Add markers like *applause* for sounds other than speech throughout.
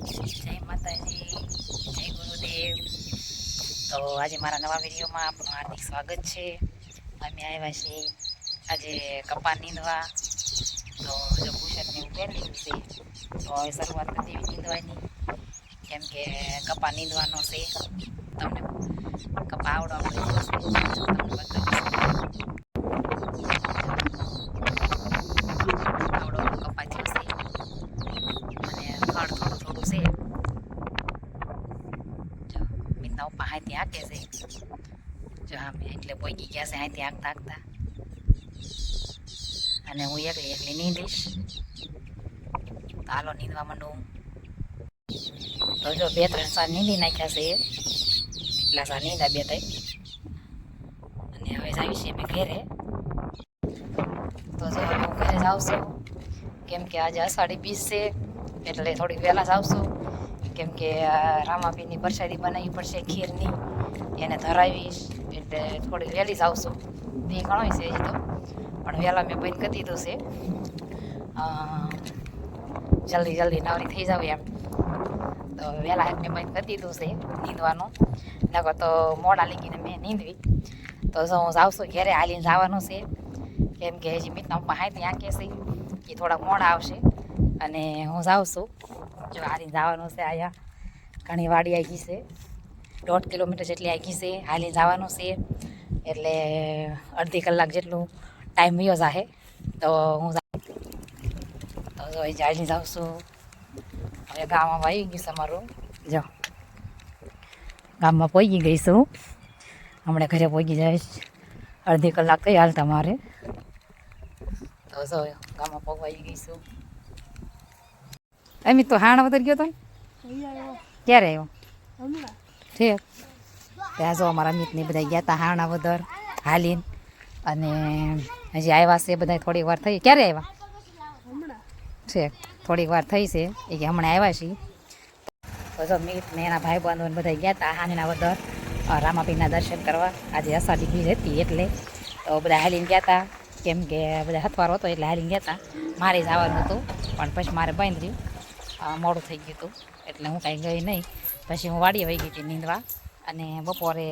જય માતાજી, જય ગુરુદેવ. તો આજે મારા નવા વિડીયોમાં આપનું હાર્દિક સ્વાગત છે. અમે આવ્યા છીએ આજે કપા નીંદવા. તો જો કુશનને ઉકેલ લીધું તો હવે શરૂઆત કરી દેવી નીંદવાની. કેમ કે કપા નીંદવાનો છે. તમને કપા આવડો આપણે તમને બતાવીશ આવડો આવડો કપા થયો છે અને ખડ થોડું થોડું છે જો મીના ઉપા હાથી હાકે છે જો હા મેં એટલે પોગી ગયા છે હાથી હાકતા હાકતા અને હું એકલી એકલી નીંદીશ તો હાલો નીંદવા માંડું તો જો બે ત્રણ સાર નીંદી નાખ્યા છે એટલા સાર નીંદા બે ત્રણ અને હવે જાવી છે મેં ઘેરે. તો જો હું ઘરે જ છું કેમ કે આજે અષાઢી બીજ છે, એટલે થોડીક વહેલા જ આવશું. કેમ કે રામાપીની પરસાદી બનાવવી પડશે ખીરની. એને ધરાવીશ. એટલે થોડી વહેલી જ આવશું. બે ઘણો છે હજી તો. પણ વહેલા મેં બંધ કરી દીધું છે. જલ્દી જલ્દી નવરી થઈ જાવ એમ. તો વહેલા મેં બંધ કરી દીધું છે નીંદવાનું. નકર તો મોડા લીકીને મેં નીંદવી. તો જો હું જાઉં છું ઘેરે, હાલીને જવાનું છે. કેમ કે હજી મિતના પહાય ત્યાં કે છે. એ થોડાક મોડા આવશે. અને હું જાઉં છું. જો હાલીને જવાનું છે અહીંયા ઘણી વાડી આવી છે. દોઢ કિલોમીટર જેટલી આવી છે હાલી જવાનું છે. એટલે અડધી કલાક જેટલું ટાઈમ વયો જાહે. તો હું તો જો જાઉં છું. હવે ગામમાં આવી ગયું છે અમારું જો. ગામમાં પહોંચી ગઈ છું. હમણાં ઘરે પહોંચી જઈશ. અડધી કલાક થઈ હાલ તમારે તો જો ગામમાં પગવાઈ ગઈ છું. એમ તો હાણ વતર ગયો તો ક્યારે આવ્યો? ઠીક ત્યાં જો અમારા મિતને બધા ગયા હતા હાણા વદર હાલીન. અને હજી આવ્યા છે બધા થોડીક વાર થઈ. ક્યારે આવ્યા છે. થોડીક વાર થઈ છે. એ કે હમણાં આવ્યા છીએ. તો જો મિત ને એના ભાઈ બંધો બધા ગયા હતા હાનીના વદર અ, દર્શન કરવા. આજે અષાઢી બીજ હતી એટલે તો બધા હાલીને ગયા હતા કેમ કે બધા હથવારો હતો એટલે હાલીને ગયા હતા મારે જવાનું હતું પણ પછી મારે બંધ રહ્યું મોડું થઈ ગયું હતું. એટલે હું કાંઈ ગઈ નહીં. પછી હું વાડીએ વહી ગઈ હતી નીંદવા. અને બપોરે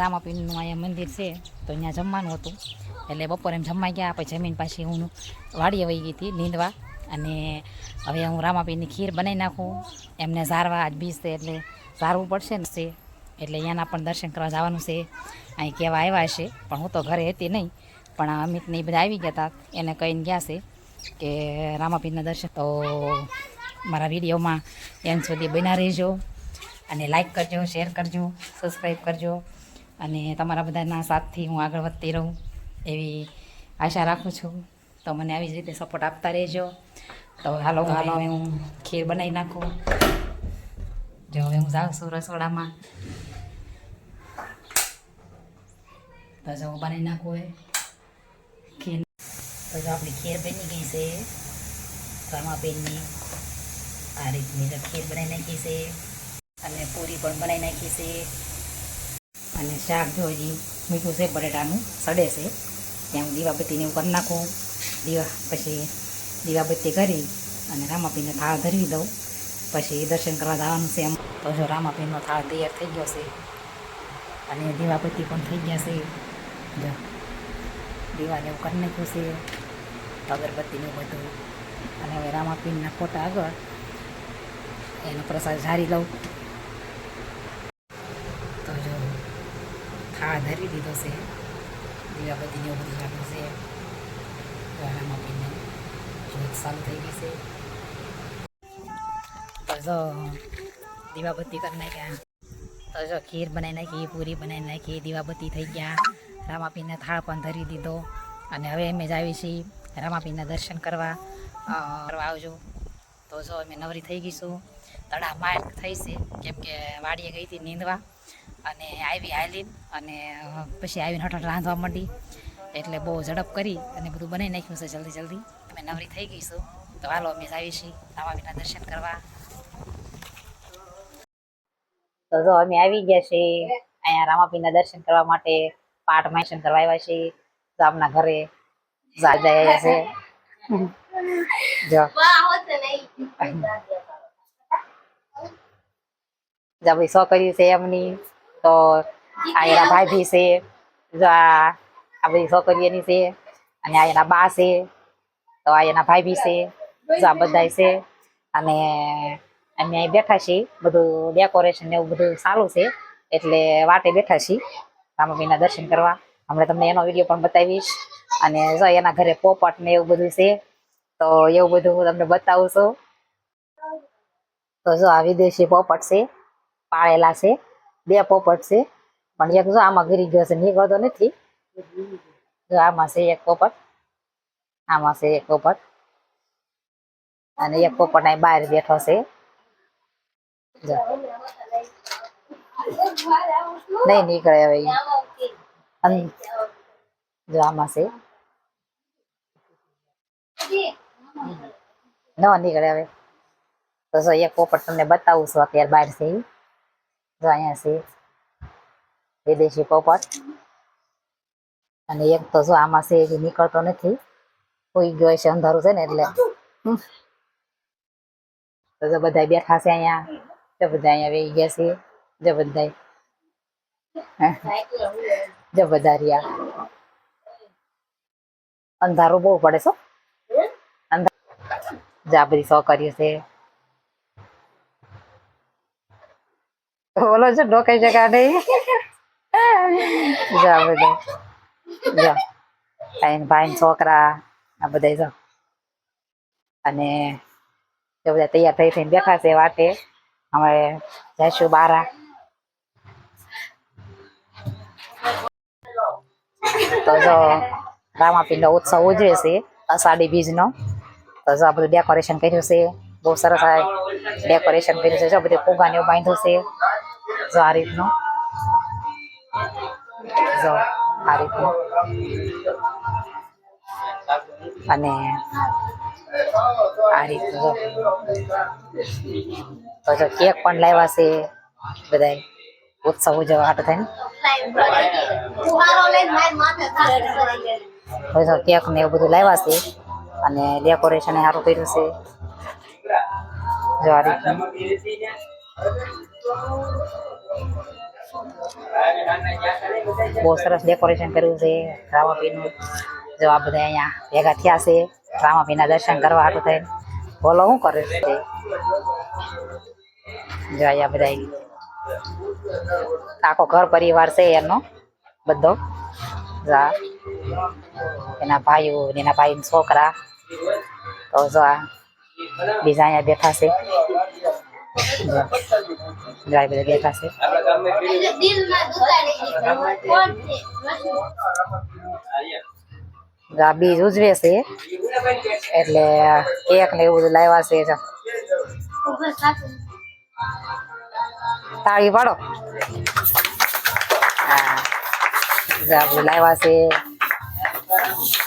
રામાપીનું અહીંયા મંદિર છે, તો અહીંયા જમવાનું હતું. એટલે બપોરે એમ જમવા ગયા, પછી જમીન પાછી હું વાડીએ વહી ગઈ હતી નીંદવા. અને હવે હું રામાપીરની ખીર બનાવી નાખું. એમને સારવા આજ બીજ છે, એટલે સારવું પડશે ને છે. એટલે અહીંયાના પણ દર્શન કરવા જવાનું છે. અહીં કહેવા આવ્યા છે, પણ હું તો ઘરે હતી નહીં. પણ અમિતને એ બધા આવી ગયા હતા. એને કહીને ગયા છે કે રામાપીરના દર્શન, તો મારા વિડીયોમાં એમ સુધી બના રહેજો. અને લાઈક કરજો શેર કરજો સબસ્ક્રાઈબ કરજો. અને તમારા બધાના સાથથી હું આગળ વધતી રહું એવી આશા રાખું છું. તો મને આવી જ રીતે સપોર્ટ આપતા રહેજો. તો હાલો હાલો. હવે હું ખીર બનાવી નાખું. જો હવે હું જાઉં છું રસોડામાં. તો જો હું બનાવી નાખું હવે. ખીર. તો જો આપણી ખીર બની ગઈ છે. રામાબેનની આ રીતની જો ખીર બનાવી નાખી છે. અને પૂરી પણ બનાવી નાખી છે. અને શાક જો હજી મીઠું છે, બટેટાનું સડે છે. ત્યાં હું દીવાબત્તીને એવું કરી નાખું. દીવા પછી દીવાબત્તી કરી અને રામાપીને થાળ ધરવી દઉં. પછી દર્શન કરવા જવાનું છે એમ. તો જો રામાપીનો થાળ તૈયાર થઈ ગયો છે. અને દીવાબત્તી પણ થઈ ગયા છે. જો દીવાને એવું કરી નાખ્યું છે. અગરબત્તીને બધું. અને હવે રામાપીનના ફોટા આગળ એનો પ્રસાદ ઝારી લઉં. તો જો, થાળ ધરી દીધો છે. દીવાબત્તીને એવું બધું રાખવું છે. વાળામાં પીને જોત ચાલુ થઈ ગઈ છે. તો જો, દીવાબત્તી કરી નાખ્યા. તો જો, ખીર બનાવી નાખી, પૂરી બનાવી નાખી, દીવાબત્તી થઈ ગયા. રામાપીને થાળ પણ ધરી દીધો. અને હવે અમે જ આવી છીએ રામાપીના દર્શન કરવા. કરવા આવજો. તો જો, અમે નવરી થઈ ગઈશું તળા માર થઈ છે. કેમ કે વાડીએ ગઈ હતી નીંદવા અને આવી હાલીને અને પછી આવીને હઠ રાંધવા માંડી. એટલે બહુ ઝડપ કરી અને બધું બનાવી નાખ્યું છે જલ્દી જલ્દી. અમે નવરી થઈ ગઈશું તો હાલો અમે આવી છીએ. રામાપીના દર્શન કરવા. તો જો અમે આવી ગયા છીએ. અહીંયા રામાપીના દર્શન કરવા માટે પાઠ માયસન કરવા આવ્યા છીએ. તો ઘરે જાય છે. *laughs* જો. *laughs* બધી છોકરીઓ છે એમની તો આ એના ભાભી છે જો આ આ બધી છોકરીઓ એની છે અને આ એના બા છે તો આ એના ભાભી છે જો આ બધા છે અને અમે અહીં બેઠા છીએ બધું ડેકોરેશન ને એવું બધું સારું છે એટલે વાટે બેઠા છીએ રામાપીના દર્શન કરવા. હમણાં તમને એનો વીડિયો પણ બતાવીશ અને જો એના ઘરે પોપટ ને એવું બધું છે તો એવું બધું હું તમને બતાવું છું. તો જો આ વિદેશી પોપટ છે પાળેલા છે, બે પોપટ છે, પણ એક જો આમાં ઘરી ગયો છે, નીકળતો નથી. જો આમાં છે એક પોપટ, આમાં છે એક પોપટ. અને એક પોપટ અહીં બહાર બેઠો છે. નહીં નીકળે હવે. જો આમાં છે. ન નીકળે હવે. તો એક પોપટ તમને બતાવું છું અત્યારે બહાર છે જો અહીંયા વિદેશી પોપટ. અને એક તો જો આમાં છે એ નીકળતો નથી. કોઈ ગયો છે, અંધારું છે ને એટલે. તો બધા બેઠા છે અહીંયા. જો બધા અહીંયા બેસી ગયા છે. જો બધા જો બધા રહ્યા. અંધારું બહુ પડે છો અંધાર જો બધી છોકરીઓ છે. બોલો છો ડોકાઈ જગા નહીં? જા બધા. જો ભાઈ ભાઈ છોકરા, આ બધા જો અને એ બધા તૈયાર થઈ થઈને બેઠા છે વાટે. અમે જઈશું બારા. તો જો રામાપીરનો ઉત્સવ ઉજવે છે, અષાઢી બીજનો. તો જો આ બધું ડેકોરેશન કર્યું છે, બહુ સરસ ડેકોરેશન કર્યું છે. જો બધું ફુગાને બાંધ્યું છે. જો આ રીતનો. જો આ રીતનો. અને આ રીતનું તો જો કેક પણ લાવ્યા છે બધાય. ઉત્સવ ઉજવવા હાટ થઈને. કેક ને એવું બધું લાવ્યા છે અને ડેકોરેશન સારું કર્યું છે. જો આ રીતનું. બહુ સરસ ડેકોરેશન કર્યું છે રામાપીરનું જો આ બધા અહીંયા ભેગા થયા છે રામાપીના દર્શન કરવા હાટું થઈને. બોલો, શું કરે છે જો અહીંયા બધા આખો ઘર પરિવાર છે એનો, બધો. જા એના ભાઈઓ ને એના ભાઈ છોકરા. તો જો બીજા અહીંયા બેઠા છે. જો જો આ બધા બેઠા છે જો આ બીજ ઉજવે છે એટલે કેક ને એવું બધું લાવ્યા છે જો તાળી પાડો હા જો આ બધું લાવ્યા છે જો આ બધું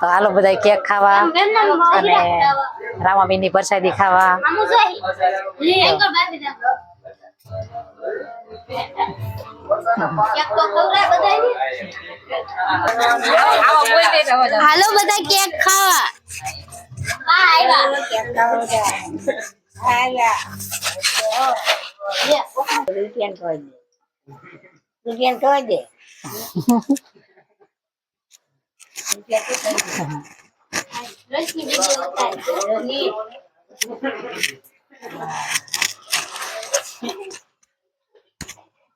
તો હાલો બધા કેક ખાવા અને રામાબીનની પરસાદી ખાવા. હાલો બધા કેક ખાવા. Lucian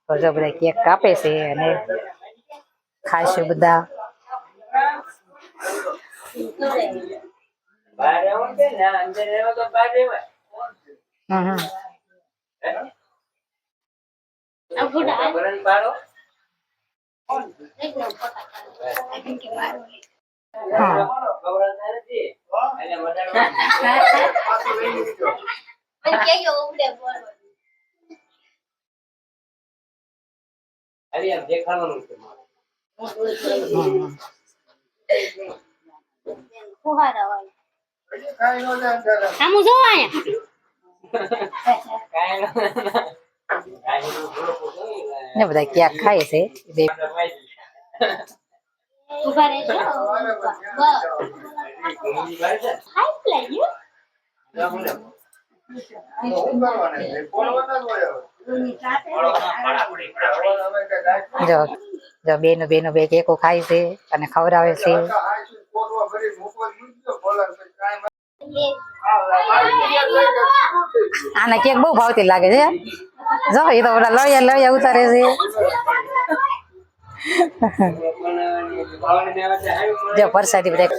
જો બધા કેક કાપે છે અને ખાશે બધા. હા. હમ. આમ જો અહીંયા. ને બધા કેક ખાય છે? બે. ઊભા રહેજો. હાઈ પ્લે જો જો બેનો બેનો, બે કેકો ખાય છે અને ખવડાવે છે. આને કેક બહુ ભાવતી લાગે છે. જો, એ તો બધા લઈએ લઈએ ઉતારે છે. જો પરસાદી બધા બધા.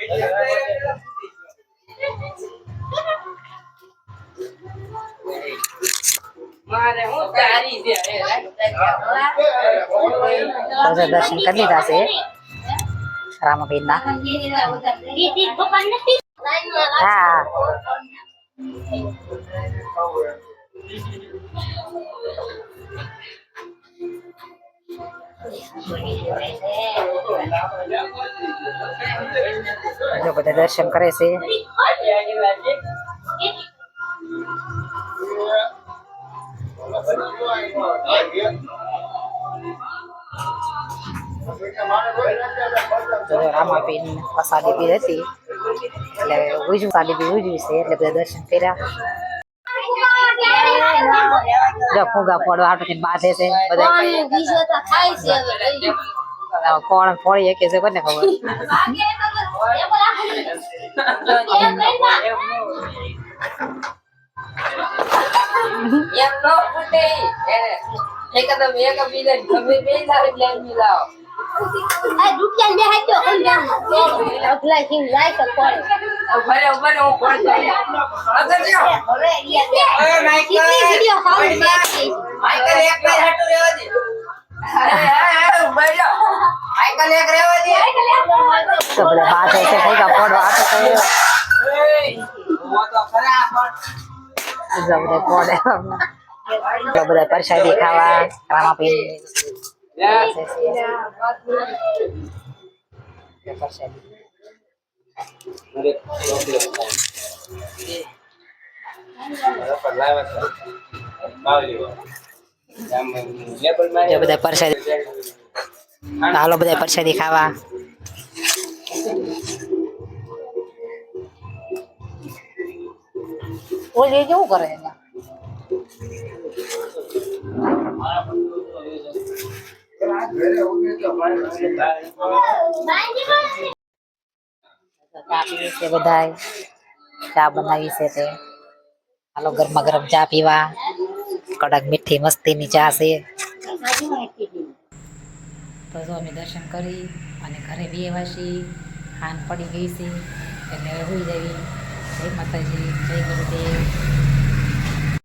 તો જો દર્શન કરી લીધા છે રામાબેન ના હા જો બધા દર્શન કરે છે તો રામાબેન પ્રસાદી બી હતી એટલે ઉજવું સાદી બી ઉજવી છે એટલે બધા દર્શન કર્યા જો ફુગા ફોડવા હાટુથી બાંધે છે બધા કોણ ફોડી કે છે કોને ખબર? એમ નો. ફૂટે. એકદમ એક બીજા ગમે બે લાવ એટલે એમ મિલાવ ભલે ભલે હું ફોન અગર જો અરે માઈકલ માઈકલ એક ભાઈ હટુ રહેવા દે. અરે અરે ઊભા રહો. માઈકલ એક રહેવા દે. તો બધા બાંધે છે ફુગા ફોડવા હાટુ કર્યો હું તો ખરા પણ. જો બધા ફોડે. તો બધા પ્રસાદી ખાવા રામાબેન પ્રસાદી જો બધા પ્રસાદી હાલો બધા પ્રસાદી ખાવા ઓલી કેવું કરે એમાં ચા પીવે છે બધાય ચા બનાવી છે તે. હાલો, ગરમા ગરમ ચા પીવા. કડક મીઠી મસ્તીની ચા છે. તો જો દર્શન કરી અને ઘરે બે વાસી ખાન પડી ગઈ છે. એટલે હોઈ જવી. જય માતાજી, જય ગુરુદેવ.